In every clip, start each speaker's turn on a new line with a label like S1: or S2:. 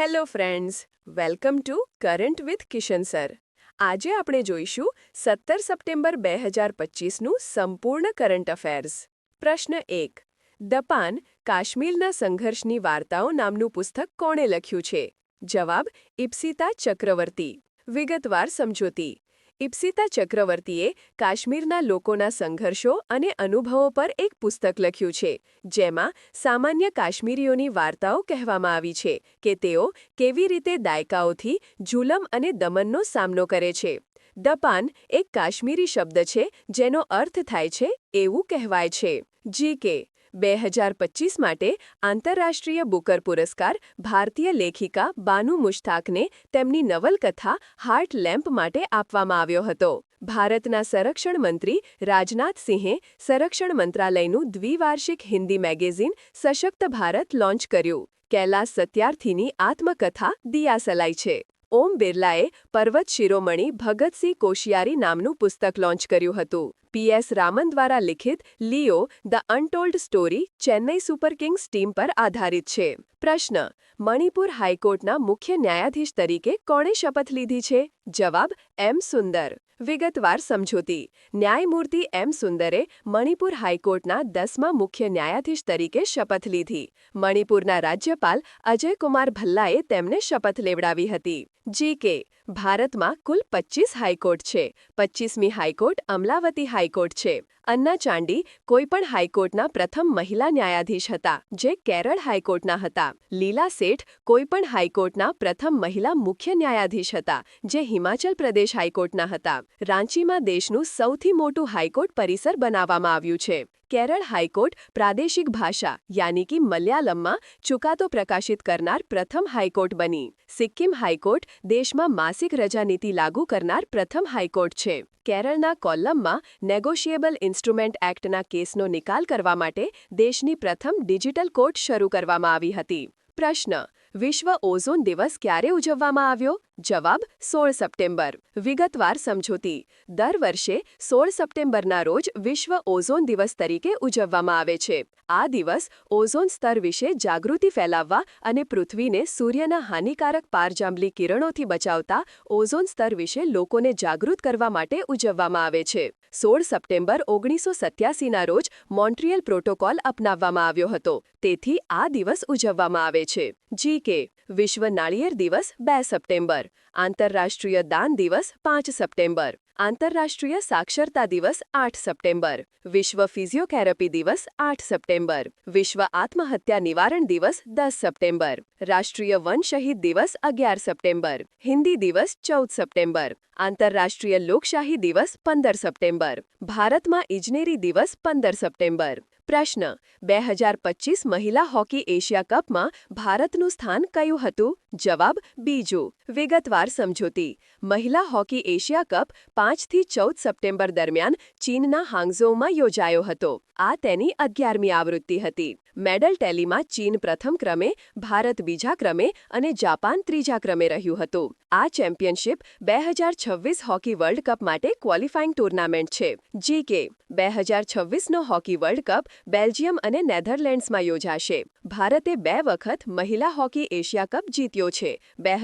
S1: Hello friends, welcome to current with Kishan sir. આજે આપણે જોઈશું સત્તર સપ્ટેમ્બર બે હજાર પચીસનું સંપૂર્ણ કરંટ અફેર્સ. પ્રશ્ન એક, દપાન કાશ્મીરના સંઘર્ષની વાર્તાઓ નામનું પુસ્તક કોણે લખ્યું છે? જવાબ, ઇપ્સિતા ચક્રવર્તી. વિગતવાર સમજૂતી ઇપ્સિતા ચક્રવર્તીએ કાશ્મીરના લોકોના સંઘર્ષો અને અનુભવો પર એક પુસ્તક લખ્યું છે, જેમાં સામાન્ય કાશ્મીરીઓની વાર્તાઓ કહેવામાં આવી છે કે તેઓ કેવી રીતે દાયકાઓથી જુલમ અને દમનનો સામનો કરે છે. દપાન એક કાશ્મીરી શબ્દ છે જેનો અર્થ થાય છે એવું કહેવાય છે, જી કે બે હજાર પચીસ માટે આંતરરાષ્ટ્રીય બુકર પુરસ્કાર ભારતીય લેખિકા બાનુ મુશ્તાકને તેમની નવલકથા હાર્ટ લેમ્પ માટે આપવામાં આવ્યો હતો. ભારતના સંરક્ષણ મંત્રી રાજનાથસિંહે સંરક્ષણ મંત્રાલયનું દ્વિવાર્ષિક હિન્દી મેગેઝિન સશક્ત ભારત લોન્ચ કર્યું. કૈલાસ સત્યાર્થીની આત્મકથા દિયાસલાઈ છે. ઓમ બિરલાએ પર્વત શિરોમણી ભગતસિંહ કોશિયારી નામનું પુસ્તક લોન્ચ કર્યું હતું. પીએસ રામન દ્વારા લિખિત Leo, the untold story, Chennai Super Kings team પર આધારિત છે. પ્રશ્ન, મણિપુર હાઈકોર્ટના મુખ્ય ન્યાયાધીશ તરીકે કોણે શપથ લીધી છે? જવાબ, એમ. સુંદર. વિગતવાર સમજૂતી. ન્યાયમૂર્તિ એમ સુંદરે મણિપુર હાઈકોર્ટના દસમા મુખ્ય ન્યાયાધીશ તરીકે શપથ લીધી. મણિપુરના રાજ્યપાલ અજયકુમાર ભલ્લાએ તેમને શપથ લેવડાવી હતી. જી કે ભારતમાં કુલ પચીસ હાઈકોર્ટ છે. પચીસમી હાઈકોર્ટ અમલાવતી હાઈકોર્ટ છે. અન્ના ચાંડી કોઈપણ હાઈકોર્ટના પ્રથમ મહિલા ન્યાયાધીશ હતા, જે કેરળ હાઈકોર્ટના હતા. લીલા શેઠ કોઈપણ હાઈકોર્ટના પ્રથમ મહિલા મુખ્ય ન્યાયાધીશ હતા, જે હિમાચલ પ્રદેશ હાઈકોર્ટના હતા. રાંચીમાં દેશનું સૌથી મોટું હાઈકોર્ટ પરિસર બનાવવામાં આવ્યું છે. કેરળ હાઈકોર્ટ પ્રાદેશિક ભાષા, યાની કે મલયાલમમાં ચુકાદો પ્રકાશિત કરનાર પ્રથમ હાઈકોર્ટ બની. સિક્કિમ હાઈકોર્ટ દેશમાં માસિક રજા નીતિ લાગુ કરનાર પ્રથમ હાઈકોર્ટ છે. કેરળના કોલ્લમમાં નેગોશિયેબલ ઇન્સ્ટ્રુમેન્ટ એક્ટના કેસનો નિકાલ કરવા માટે દેશની પ્રથમ ડિજિટલ કોર્ટ શરૂ કરવામાં આવી હતી. પ્રશ્ન વિશ્વ ઓઝોન દિવસ ક્યારે ઉજવવામાં આવ્યો? જવાબ, સોળ સપ્ટેમ્બર. વિગતવાર સમજૂતી. દર વર્ષે સોળ સપ્ટેમ્બરના રોજ વિશ્વ ઓઝોન દિવસ તરીકે ઉજવવામાં આવે છે. આ દિવસ ઓઝોન સ્તર વિશે જાગૃતિ ફેલાવવા અને પૃથ્વીને સૂર્યના હાનિકારક પારજાંબલી કિરણોથી બચાવતા ઓઝોન સ્તર વિશે લોકોને જાગૃત કરવા માટે ઉજવવામાં આવે છે. સોળ સપ્ટેમ્બર ઓગણીસો સત્યાસીના રોજ મોન્ટ્રિયલ પ્રોટોકોલ અપનાવવામાં આવ્યો હતો. તેથી આ દિવસ ઉજવવામાં આવે છે. જી કે વિશ્વ નાળિયેર દિવસ બે સપ્ટેમ્બર આંતરરાષ્ટ્રીય દાન દિવસ પાંચ સપ્ટેમ્બર આંતરરાષ્ટ્રીય સાક્ષરતા દિવસ આઠ સપ્ટેમ્બર વિશ્વ ફિઝિયોથેરાપી દિવસ આઠ સપ્ટેમ્બર વિશ્વ આત્મહત્યા નિવારણ દિવસ દસ સપ્ટેમ્બર રાષ્ટ્રીય વન શહીદ દિવસ અગિયાર સપ્ટેમ્બર હિન્દી દિવસ ચૌદ સપ્ટેમ્બર આંતરરાષ્ટ્રીય લોકશાહી દિવસ પંદર સપ્ટેમ્બર ભારતમાં ઇજનેરી દિવસ પંદર સપ્ટેમ્બર પ્રશ્ન. બે હજાર પચીસ મહિલા હોકી એશિયા કપમાં ભારતનું સ્થાન કયું હતું? જવાબ, બીજું. વિગતવાર સમજૂતી. મહિલા હોકી એશિયા કપ પાંચથી ચૌદ સપ્ટેમ્બર દરમિયાન ચીનના હાંગઝોમાં યોજાયો હતો. આ તેની અગિયારમી આવૃત્તિ હતી. મેડલ ટેલીમાં ચીન પ્રથમ ક્રમે, ભારત બીજા ક્રમે અને જાપાન ત્રીજા ક્રમે રહ્યું હતું. આ ચેમ્પિયનશિપ બે હજાર છવ્વીસ હોકી વર્લ્ડ કપ માટે ક્વોલિફાઇંગ ટુર્નામેન્ટ છે. જી કે બે હજાર છવ્વીસનો હોકી વર્લ્ડ કપ બેલ્જિયમ અને નેધરલેન્ડ્સમાં યોજાશે. ભારતે બે વખત મહિલા હોકી એશિયા કપ જીત્યો છે, બે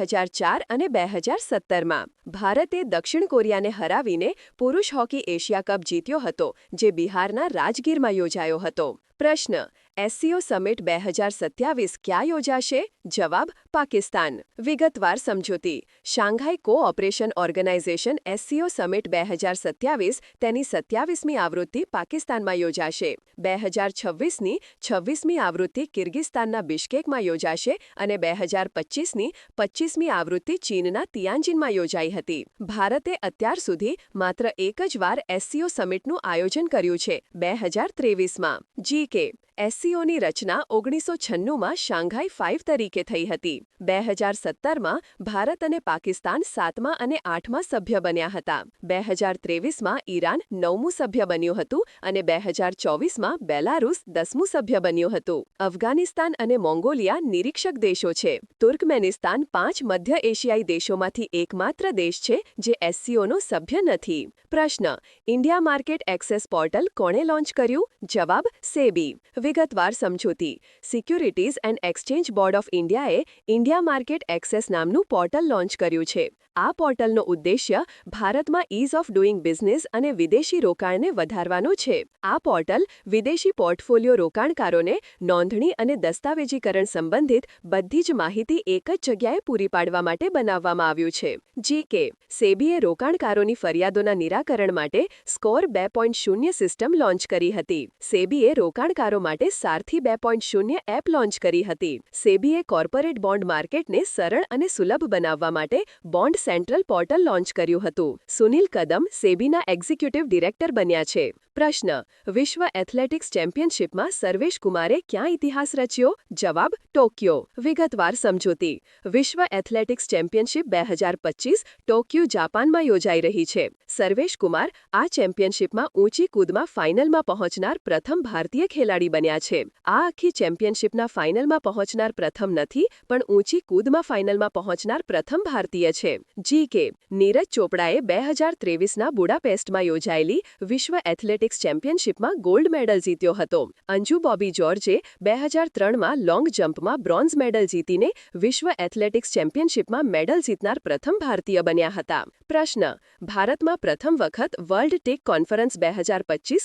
S1: અને બે હજાર ભારતે દક્ષિણ કોરિયાને હરાવીને પુરુષ હોકી એશિયા કપ જીત્યો હતો, જે બિહારના રાજગીરમાં યોજાયો હતો. પ્રશ્ન એસસીઓ સમિટ બે હજાર સત્યાવીસ ક્યાં યોજાશે? જવાબ, પાકિસ્તાન. વિગતવાર સમજૂતી. Shanghai cooperation organisation SCO summit બે હજાર સત્યાવીસ તેની સત્યાવીસમી આવૃત્તિ પાકિસ્તાનમાં યોજાશે. બે હજાર છવ્વીસની છવ્વીસમી આવૃત્તિ કિર્ગિસ્તાનના બિશ્કેકમાં યોજાશે અને બે હજાર પચ્ચીસની પચ્ચીસમી આવૃત્તિ ચીનના તિયાંજિનમાં યોજાઈ હતી. ભારતે અત્યાર સુધી માત્ર એક જ વાર એસસીઓ સમિટનું આયોજન કર્યું છે, બે હજાર ત્રેવીસમાં. જી કે. એસસીઓની રચના ઓગણીસો છન્નુંમાં શાંઘાઈ ફાઇવ તરીકે થઈ હતી. બે હજાર સત્તરમાં ભારત અને પાકિસ્તાન સાતમા અને આઠમા સભ્ય બન્યા હતા. બે હજાર ત્રેવીસમાં ઈરાન નવમું સભ્ય બન્યું હતું અને બે હજાર ચોવીસમાં બેલારુસ દસમું સભ્ય બન્યું હતું. અફઘાનિસ્તાન અને મોંગોલિયા નિરીક્ષક દેશો છે. તુર્કમેનિસ્તાન પાંચ મધ્ય એશિયાઈ દેશોમાંથી એકમાત્ર દેશ છે જે એસસીઓનો સભ્ય નથી. પ્રશ્ન, ઇન્ડિયા માર્કેટ એક્સેસ પોર્ટલ કોણે લોન્ચ કર્યું? જવાબ, સેબી. વિગતવાર સમજૂતી, securities and exchange board of ઇન્ડિયાએ ઇન્ડિયા માર્કેટ એક્સેસ નામનું પોર્ટલ લોન્ચ કર્યું છે. આ પોર્ટલનો ઉદ્દેશ્ય ભારતમાં ઇઝ ઓફ ડુઇંગ બિઝનેસ અને વિદેશી રોકાણને વધારવાનો છે. આ પોર્ટલ વિદેશી પોર્ટફોલિયો રોકાણકારોને નોંધણી અને દસ્તાવેજીકરણ સંબંધિત બધી જ માહિતી એક જ જગ્યાએ પૂરી પાડવા માટે બનાવવામાં આવ્યું છે. જી કે સેબીએ રોકાણકારોની ફરિયાદોના નિરાકરણ માટે સ્કોર બે સિસ્ટમ લોન્ચ કરી હતી. સેબીએ રોકાણકારો માટે સારથી બે પોઈન્ટ શૂન્ય એપ લોન્ચ કરી હતી. સેબીએ કોર્પોરેટ બોન્ડ માર્કેટને સરળ અને સુલભ બનાવવા માટે બોન્ડ સેન્ટ્રલ પોર્ટલ લોન્ચ કર્યું હતું. સુનિલ કદમ સેબીના એક્ઝિક્યુટિવ ડિરેક્ટર બન્યા છે. પ્રશ્ન, વિશ્વ એથ્લેટિક્સ ચેમ્પિયનશિપમાં સર્વેશ કુમારે ક્યાં ઇતિહાસ રચ્યો? જવાબ, ટોક્યો. વિગતવાર સમજૂતી, વિશ્વ એથ્લેટિક્સ ચેમ્પિયનશિપ બે હજાર પચીસ ટોક્યો, જાપાનમાં યોજાઈ રહી છે. સર્વેશ કુમાર આ ચેમ્પિયનશિપમાં ઊંચી કૂદમાં ફાઇનલમાં પહોંચનાર પ્રથમ ભારતીય ખેલાડી બન્યા છે. આ આખી ચેમ્પિયનશિપના ફાઇનલમાં પહોંચનાર પ્રથમ નથી, પણ ઊંચી કૂદમાં ફાઇનલમાં પહોંચનાર પ્રથમ ભારતીય છે. જી કે, નીરજ ચોપડાએ બે હજાર ત્રેવીસના બુડાપેસ્ટમાં યોજાયેલી વિશ્વ એથ્લેટિક્સ ચેમ્પિયનશિપમાં ગોલ્ડ મેડલ જીત્યો હતો. અંજુ બોબી જોર્જે બે હજાર ત્રણમાં લોંગ જમ્પમાં બ્રોન્ઝ મેડલ જીતીને વિશ્વ એથ્લેટિક્સ ચેમ્પિયનશિપમાં મેડલ જીતનાર પ્રથમ ભારતીય બન્યા હતા. પ્રશ્ન, ભારતમાં પ્રથમ વખત વર્લ્ડ ટેક કોન્ફરન્સ બે હજાર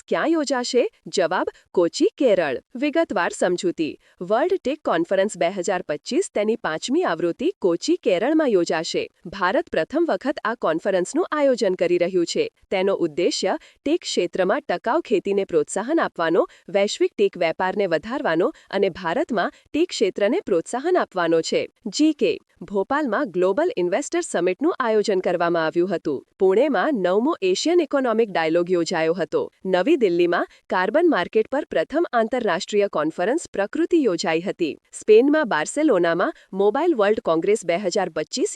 S1: ક્યાં યોજાશે? જવાબ, કોચી, કેરળ. વિગતવાર સમજૂતી. વર્લ્ડ ટેક કોન્ફરન્સ બે હજાર પચીસ તેની પાંચમી આવૃત્તિ કોચી, કેરળમાં યોજાશે. ભારત પ્રથમ વખત આ કોન્ફરન્સનું આયોજન કરી રહ્યું છે. તેનો ઉદ્દેશ્ય ટેક ક્ષેત્રમાં ટકાઉ ખેતીને પ્રોત્સાહન આપવાનો, વૈશ્વિક ટેક વેપારને વધારવાનો અને ભારતમાં ટેક ક્ષેત્રને પ્રોત્સાહન આપવાનો છે. જી કે, ભોપાલમાં ગ્લોબલ ઇન્વેસ્ટર સમિટનું આયોજન કરવામાં આવ્યું હતું. પુણેમાં નવમો એશિયન ઇકોનોમિક ડાયલોગ યોજાયો હતો. નવી દિલ્હીમાં કાર્બન માર્કેટ પર પ્રથમ આંતરરાષ્ટ્રીય કોન્ફરન્સ પ્રકૃતિ યોજાઈ હતી. સ્પેનમાં બાર્સેલોનામાં મોબાઈલ વર્લ્ડ કોંગ્રેસ બે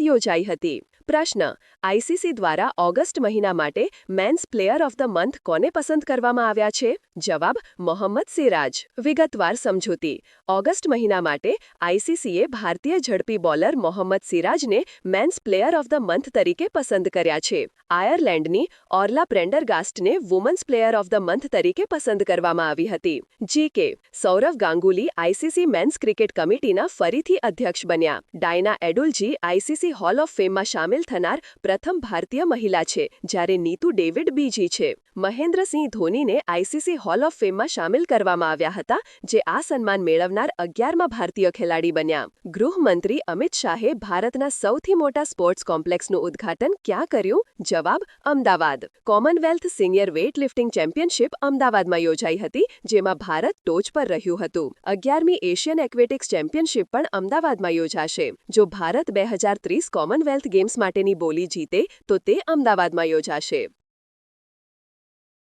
S1: યોજાઈ હતી. પ્રશ્ન આઈસીસી દ્વારા ઓગસ્ટ મહિના માટે men's player of the month કોને પસંદ કરવામાં આવ્યા છે? જવાબ, મોહમ્મદ સિરાજ. વિગતવાર સમજૂતી, ઓગસ્ટ મહિના માટે આઈસીસીએ ભારતીય ઝડપી bowler Mohammed સિરાજને men's player of the month તરીકે પસંદ કર્યા છે. આયર્લેન્ડની Orla પ્રેન્ડરગાસ્ટને women's player of the month તરીકે પસંદ કરવામાં આવી હતી. G K, Sourav Ganguly ICC men's cricket કમિટીના ફરીથી અધ્યક્ષ બન્યા. Diana Edulji ICC hall of ફેમમાં સામેલ થનાર પ્રથમ ભારતીય મહિલા છે, જ્યારે નીતુ ડેવિડ બીજી છે. મહેન્દ્રસિંહ ધોનીને આઈસીસી હોલ ઓફ ફેમમાં સામેલ કરવામાં આવ્યા હતા, જે આ સન્માન મેળવનાર અગિયારમાં ભારતીય ખેલાડી બન્યા. ગૃહમંત્રી અમિત શાહે ભારતના સૌથી મોટા સ્પોર્ટ્સ કોમ્પ્લેક્સનું ઉદ્ઘાટન ક્યાં કર્યું? જવાબ, Ahmedabad. Commonwealth senior weightlifting championship અમદાવાદમાં યોજાઈ હતી, જેમાં ભારત ટોચ પર રહ્યું હતું. અગિયારમી એશિયન એક્વેટિક્સ ચેમ્પિયનશિપ પણ અમદાવાદમાં યોજાશે. જો ભારત બે હજાર ત્રીસ કોમનવેલ્થ ગેમ્સ માટેની બોલી જીતે તો તે અમદાવાદમાં યોજાશે.